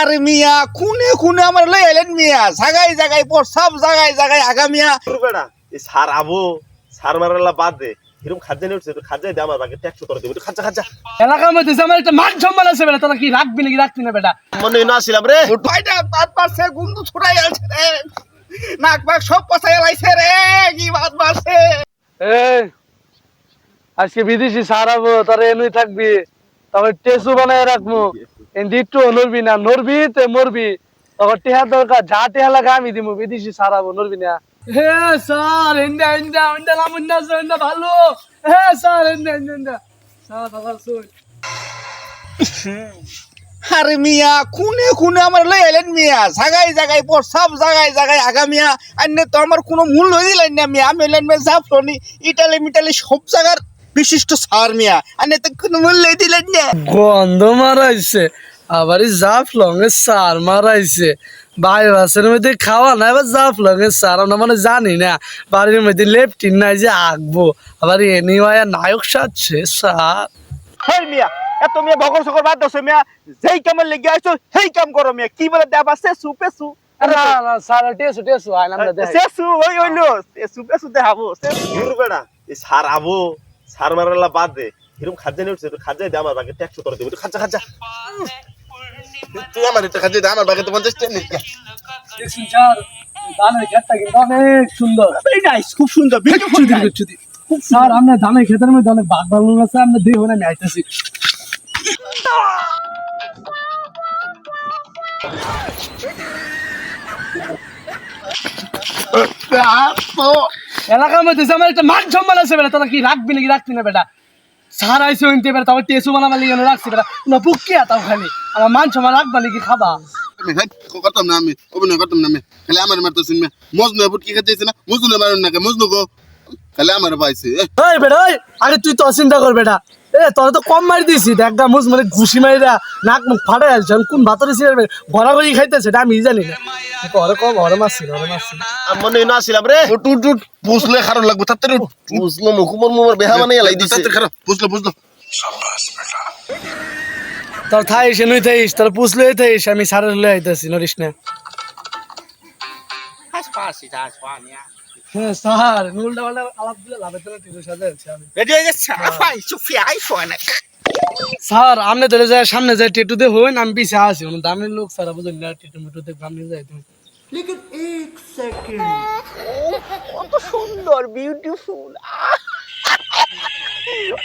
আরে মিয়া খুনে খুনে আমার লই এলেন মিয়া। জাগাই জাগাই পর সব জাগাই জাগাই আগা মিয়া। বেড়া এই সার আবো সার মারালা বাদ দে। এরকম খাদ্য নিয়ে উঠছে খাদ্য দে আমার বাকি ট্যাক্স করে দেবো। খাচ্চা খাচ্চা এলাকার মধ্যে যে আমার একটা মান সম্মান আছে বেটা তোরা কি রাখবি নাকি রাখবি না বেটা? মনে হয় না আসিলাম রে। ভাইটা তার পাশে গুন্দু ছুটাই আছে রে। নাক বাক সব পচাই লাইছে রে কি বাত মারছে। এই আজকে বিদেশি সারাবো তোরা এমনি থাকবি। তবে টেসু বানায় রাখব। একটু নড়বি না নড়বি তে মরবি। তখন টেহা দরকার যা টেহা লাগা আমি দিমু বিদেশি সারাবো নড়বি না। হে স্যার এন্ডা এন্ডা ভালো। হে স্যার শুন। আরে মিয়া খুনে খুনে আমার লই এলেন মিয়া। জাগাই জাগাই পর সব জাগাই জাগাই আগা মিয়া। তো আমার কোনো মূল্য দিলেন না মিয়া। আমি এলেন মিয়া ইটালি মিটালি সব জায়গার বিশিষ্ট সার মিয়া। আন্নে তো কোনো মূল্য দিলেন না। গন্ধ মারাইছে। আবার জাফ লঙে সার মারাইছে। ভাই বাসের মধ্যে খাওয়া না এবার জাফ সার আমরা মানে জানি না। বাড়ির মধ্যে লেপটিন নাই যে আঁকবো। আবার এনি নায়ক সাজছে সার হেই মিয়া এত মিয়া ভগর সকর বাদ দছে মিয়া। যেই কামের লেগে আইছো সেই কাম করো মিয়া। কি বলে দেবা? সেসু পেসু। না না সার টেসু টেসু। আইলাম না দেখ। সেসু ওই হইল সেসু পেসু দেখাবো দূর বেড়া এই সার আবো। সার মারালা বাদ দে। এরকম খাদ্য নিয়ে উঠছে খাদ্য দে আমার বাকি ট্যাক্স করে দেবো। খাচ্চা খাচ্চা তুই আমার এটা খাদ্য দে আমার বাকি তো পঞ্চাশ টাকা ধানের ক্ষেতটা কিন্তু অনেক সুন্দর। খুব সুন্দর স্যার আপনার ধানের ক্ষেতের মধ্যে অনেক বাঘ বাগলুন আছে আপনি দেখুন আমি আইতেছি। এলাকার মধ্যে আমার একটা মান সম্মান আছে বেটা তোরা কি রাখবি নাকি রাখবি না বেটা? সার আইসে হইতে বেটা তারপর টেসু বানাবার লিগে রাখছি বেটা। না বুকিয়া তাও খালি। আমার মান সম্মান রাখবা নাকি খাবা? আমি হাই করতাম না আমি অভিনয় করতাম না আমি। খালি আমার মারতো শুনবে মজনু এবার কি খেতে না? মজনু মারুন না মজনু গো। খালি আমার পাইছে এই বেটা আরে তুই তো চিন্তা কর বেটা। এ তোরা তো কম মারি দিছি মুজ মানে ঘুষি মারি দা নাক মুখ ফাটে আসছে। আমি কোন ভাতরে ছিল ঘরা ঘরি খাইতেছে এটা আমি জানি না। ঘরে কম ঘরে মারছি ঘরে মারছি। মনে হয় না আসিলাম রে। উঠ উঠ পুষলে খারাপ লাগবে উঠ। বুঝলো মুখুমর মুমর বেহা মানে লাই দিছে। খারাপ বুঝলো বুঝলো তোর থাইস নুই থাইস তোর পুষলে থাইস আমি সারের লয়ে আইতাছি নরিস না। হ্যাঁ স্যার উল্টা পাল্টা আলাপ দিলে লাভের জন্য টিভির সাথে আছি আমি। রেডি হয়ে গেছে? আফাই সুফিয়া আইফোন। স্যার আপনি ধরে যায় সামনে যায় টেটু দে হইন আমি পিছে আসি মানে দামের লোক স্যার বুঝলেন না টেটু মেটু তুমি। কত সুন্দর বিউটিফুল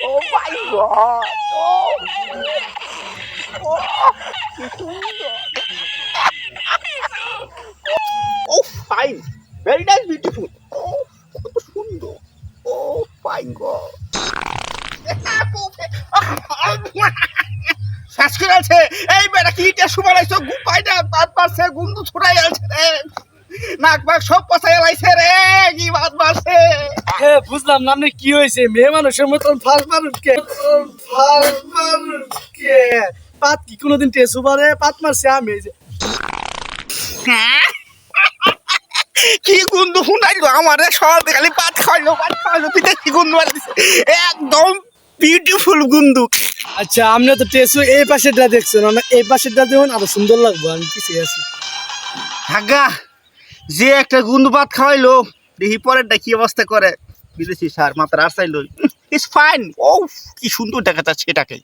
ও মাই গড ও। কি সুন্দর। ও ফাইন ভেরি নাইস বিউটিফুল ও কত সুন্দর। Oh my God. শেষ করে আছে। এই বেটা কি ইটা সুমারাইছো গুপাইটা তার পাশে গুন্দু ছুটাই আছে রে। নাক বাক সব পচাই লাইছে রে কি বাত মারছে। হ্যাঁ বুঝলাম না আপনি কি হয়েছে? মেয়ে মানুষের মতন ফাঁস মারুন কে ফাঁস মারুন কে পাত কি কোনোদিন টেসু পারে পাত মারছে আমি এই যে কি গুন্দু শুনাইলো আমার? সব খালি পাত খাইলো পাত খাইলো তুই কি গুন্দু একদম বিউটিফুল গুন্দু আচ্ছা আপনি তো টেসু এই পাশেরটা দেখছেন না এই পাশেরটা দেখুন আরও সুন্দর লাগবে আমি পিছিয়ে আছি। হাগা যে একটা গুন্দু পাত খাওয়াইলো দেখি পরেরটা কি অবস্থা করে। বিদেশি সার মাত্র আর চাইলো ইটস ফাইন ও কি সুন্দর দেখা যাচ্ছে এটাকে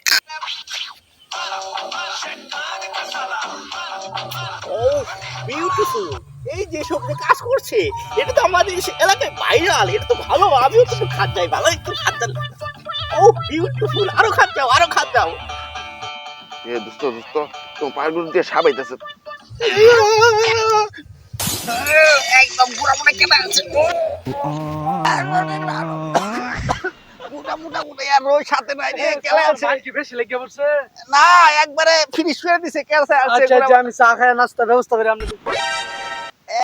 বিউটিফুল এই যে সব যে কাজ করছে এটা তো আমাদের এলাকায় ভাইরাল এটা তো ভালো আমিও কিন্তু খাত যাই ভালো একটু খাত যান ও বিউটিফুল আরও খাত যাও আরও খাত যাও এ দোস্ত দোস্ত তোমার পায়ের দিয়ে সাবাইতেছে একদম পুরা পুরা কেনা আছে? মোটা মোটা মোটা আর রোজ সাথে নাই রে কেলা আছে। কি বেশি লেগে পড়ছে? না একবারে ফিনিশ করে দিছে আছে আচ্ছা আচ্ছা আমি চা খাই নাস্তা ব্যবস্থা করে আপনি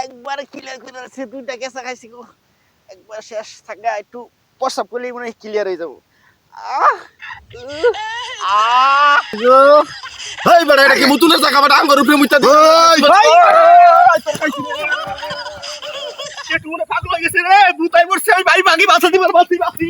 একবারে ক্লিয়ার করে আছে দুইটা কেসা খাইছি গো। একবার শেষ থাকা একটু প্রস্তাব করলেই মনে হয় ক্লিয়ার হয়ে যাব। এই বেটা এটা কি মুতুনের জায়গা? বেটা আমার উপরে মুইতা দে ভাই পাগল হয়ে গেছে রে ভূতাই পড়ছে আমি ভাই ভাগি বাঁচা দিবার বাঁচি বাঁচি।